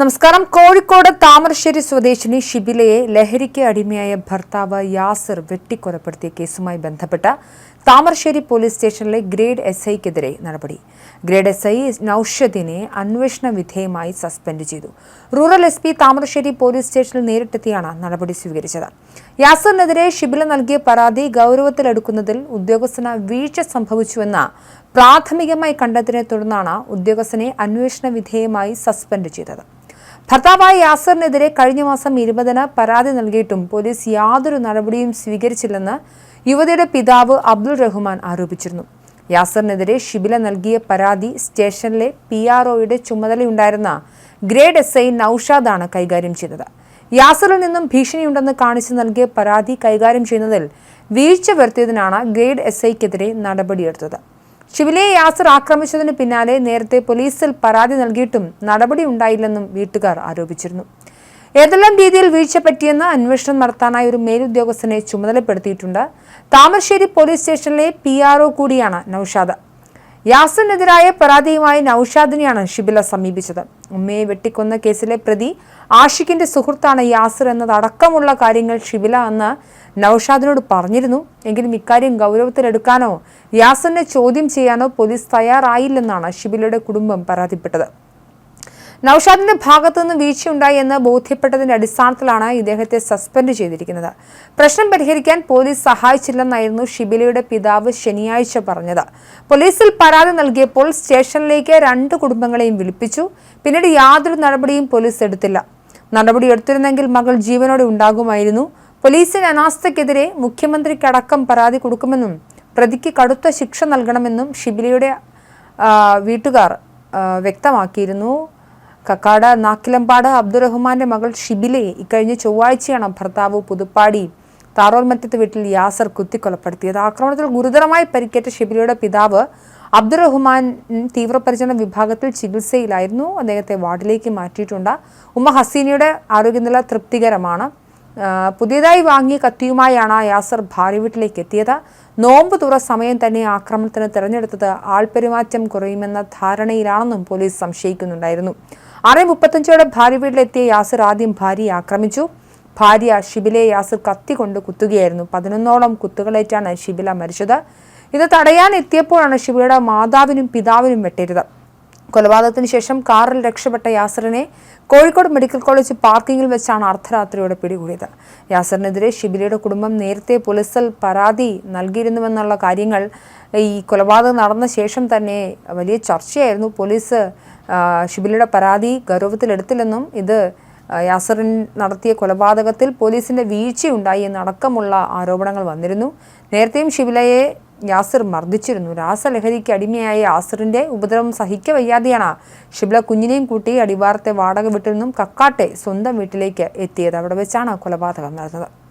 നമസ്കാരം. കോഴിക്കോട് താമരശ്ശേരി സ്വദേശിനി ഷിബിലയെ ലഹരിക്ക് അടിമയായ ഭർത്താവ് യാസിർ വെട്ടിക്കൊലപ്പെടുത്തിയ കേസുമായി ബന്ധപ്പെട്ട താമരശ്ശേരി പോലീസ് സ്റ്റേഷനിലെ ഗ്രേഡ് എസ് ഐക്കെതിരെ നടപടി. ഗ്രേഡ് എസ് ഐ നൌഷദിനെ അന്വേഷണ വിധേയമായി സസ്പെൻഡ് ചെയ്തു. Rural S P Thamarassery police സ്റ്റേഷനിൽ നേരിട്ടെത്തിയാണ് നടപടി സ്വീകരിച്ചത്. യാസിറിനെതിരെ ഷിബില നൽകിയ പരാതി ഗൗരവത്തിലെടുക്കുന്നതിൽ ഉദ്യോഗസ്ഥന് വീഴ്ച സംഭവിച്ചുവെന്ന പ്രാഥമികമായി കണ്ടതിനെ തുടർന്നാണ് ഉദ്യോഗസ്ഥനെ അന്വേഷണ വിധേയമായി സസ്പെൻഡ് ചെയ്തത്. ഭർത്താവായ യാസറിനെതിരെ കഴിഞ്ഞ മാസം ഇരുപതിന് പരാതി നൽകിയിട്ടും പോലീസ് യാതൊരു നടപടിയും സ്വീകരിച്ചില്ലെന്ന് യുവതിയുടെ പിതാവ് അബ്ദുൾ റഹ്മാൻ ആരോപിച്ചിരുന്നു. യാസറിനെതിരെ ഷിബില നൽകിയ പരാതി സ്റ്റേഷനിലെ പി ആർ ഒയുടെ ചുമതലയുണ്ടായിരുന്ന ഗ്രേഡ് എസ് ഐ നൌഷാദാണ് കൈകാര്യം ചെയ്തത്. യാസറിൽ നിന്നും ഭീഷണിയുണ്ടെന്ന് കാണിച്ചു നൽകിയ പരാതി കൈകാര്യം ചെയ്യുന്നതിൽ വീഴ്ച വരുത്തിയതിനാണ് ഗ്രേഡ് എസ് ഐക്കെതിരെ നടപടിയെടുത്തത്. ഷിബിലയെ യാസർ ആക്രമിച്ചതിന് പിന്നാലെ നേരത്തെ പോലീസിൽ പരാതി നൽകിയിട്ടും നടപടി ഉണ്ടായില്ലെന്നും വീട്ടുകാർ ആരോപിച്ചിരുന്നു. ഏതെല്ലാം രീതിയിൽ വീഴ്ച പറ്റിയെന്ന് അന്വേഷണം നടത്താനായി ഒരു മേലുദ്യോഗസ്ഥനെ ചുമതലപ്പെടുത്തിയിട്ടുണ്ട്. താമരശ്ശേരി പോലീസ് സ്റ്റേഷനിലെ പി കൂടിയാണ് നൌഷാദ്. യാസറിനെതിരായ പരാതിയുമായി നൌഷാദിനെയാണ് ഷിബില സമീപിച്ചത്. ഉമ്മയെ വെട്ടിക്കൊന്ന കേസിലെ പ്രതി ആഷിഖിന്റെ സുഹൃത്താണ് യാസിർ എന്നതടക്കമുള്ള കാര്യങ്ങൾ ഷിബില അന്ന് നൌഷാദിനോട് പറഞ്ഞിരുന്നു. എങ്കിലും ഇക്കാര്യം ഗൗരവത്തിലെടുക്കാനോ യാസിനെ ചോദ്യം ചെയ്യാനോ പോലീസ് തയ്യാറായില്ലെന്നാണ് ഷിബിലയുടെ കുടുംബം പരാതിപ്പെട്ടത്. നൌഷാദിന്റെ ഭാഗത്തുനിന്ന് വീഴ്ചയുണ്ടായി എന്ന് ബോധ്യപ്പെട്ടതിന്റെ അടിസ്ഥാനത്തിലാണ് ഇദ്ദേഹത്തെ സസ്പെൻഡ് ചെയ്തിരിക്കുന്നത്. പ്രശ്നം പരിഹരിക്കാൻ പോലീസ് സഹായിച്ചില്ലെന്നായിരുന്നു ഷിബിലയുടെ പിതാവ് ശനിയാഴ്ച പറഞ്ഞത്. പോലീസിൽ പരാതി നൽകിയപ്പോൾ സ്റ്റേഷനിലേക്ക് രണ്ട് കുടുംബങ്ങളെയും വിളിപ്പിച്ചു. പിന്നീട് യാതൊരു നടപടിയും പോലീസ് എടുത്തില്ല. നടപടി എടുത്തിരുന്നെങ്കിൽ മകൾ ജീവനോടെ ഉണ്ടാകുമായിരുന്നു. പോലീസിന്റെ അനാസ്ഥയ്ക്കെതിരെ മുഖ്യമന്ത്രിക്കടക്കം പരാതി കൊടുക്കുമെന്നും പ്രതിക്ക് കടുത്ത ശിക്ഷ നൽകണമെന്നും ഷിബിലയുടെ വീട്ടുകാർ വ്യക്തമാക്കിയിരുന്നു. കക്കാട് നാക്കിലമ്പാട് അബ്ദുറഹ്മാന്റെ മകൾ ഷിബിലയെ ഇക്കഴിഞ്ഞ ചൊവ്വാഴ്ചയാണ് ഭർത്താവ് പുതുപ്പാടി താറോൽമറ്റത്ത് വീട്ടിൽ യാസർ കുത്തിക്കൊലപ്പെടുത്തിയത്. ആക്രമണത്തിൽ ഗുരുതരമായി പരിക്കേറ്റ ഷിബിലയുടെ പിതാവ് അബ്ദുറഹ്മാൻ തീവ്രപരിചരണ വിഭാഗത്തിൽ ചികിത്സയിലായിരുന്നു. അദ്ദേഹത്തെ വാർഡിലേക്ക് മാറ്റിയിട്ടുണ്ട്. ഉമ്മ ഹസീനയുടെ ആരോഗ്യനില തൃപ്തികരമാണ്. പുതിയതായി വാങ്ങിയ കത്തിയുമായാണ് യാസർ ഭാര്യ വീട്ടിലേക്ക് എത്തിയത്. നോമ്പ് തുറ സമയം തന്നെ ആക്രമണത്തിന് തിരഞ്ഞെടുത്തത് ആൾപെരുമാറ്റം കുറയുമെന്ന ധാരണയിലാണെന്നും പോലീസ് സംശയിക്കുന്നുണ്ടായിരുന്നു. ആറ് മുപ്പത്തഞ്ചോടെ ഭാര്യ വീട്ടിലെത്തിയ യാസിർ ആദ്യം ഭാര്യയെ ആക്രമിച്ചു. ഭാര്യ ഷിബിലെ യാസിർ കത്തി കൊണ്ട് കുത്തുകയായിരുന്നു. പതിനൊന്നോളം കുത്തുകളേറ്റാണ് ഷിബില മരിച്ചത്. ഇത് തടയാൻ എത്തിയപ്പോഴാണ് ഷിബിലയുടെ മാതാവിനും പിതാവിനും വെട്ടരുത് കൊലപാതകത്തിന് ശേഷം കാറിൽ രക്ഷപ്പെട്ട യാസറിനെ കോഴിക്കോട് മെഡിക്കൽ കോളേജ് പാർക്കിങ്ങിൽ വെച്ചാണ് അർദ്ധരാത്രിയോടെ പിടികൂടിയത്. യാസറിനെതിരെ ഷിബിലയുടെ കുടുംബം നേരത്തെ പോലീസിൽ പരാതി നൽകിയിരുന്നുവെന്നുള്ള കാര്യങ്ങൾ ഈ കൊലപാതകം നടന്ന ശേഷം തന്നെ വലിയ ചർച്ചയായിരുന്നു. പോലീസ് ഷിബിലയുടെ പരാതി ഗൗരവത്തിലെടുത്തില്ലെന്നും ഇത് യാസറിൻ നടത്തിയ കൊലപാതകത്തിൽ പോലീസിന്റെ വീഴ്ചയുണ്ടായി എന്നടക്കമുള്ള ആരോപണങ്ങൾ വന്നിരുന്നു. നേരത്തെയും ഷിബിലയെ യാസിർ മർദ്ദിച്ചിരുന്നു. രാസലഹരിക്ക് അടിമയായ യാസിറിന്റെ ഉപദ്രവം സഹിക്ക വയ്യാതെയാണ് ഷിബ്ല കുഞ്ഞിനെയും കൂട്ടി അടിവാരത്തെ വാടക വീട്ടിൽ നിന്നും കക്കാട്ടെ സ്വന്തം വീട്ടിലേക്ക് എത്തിയത്. അവിടെ വെച്ചാണ് കൊലപാതകം നടന്നത്.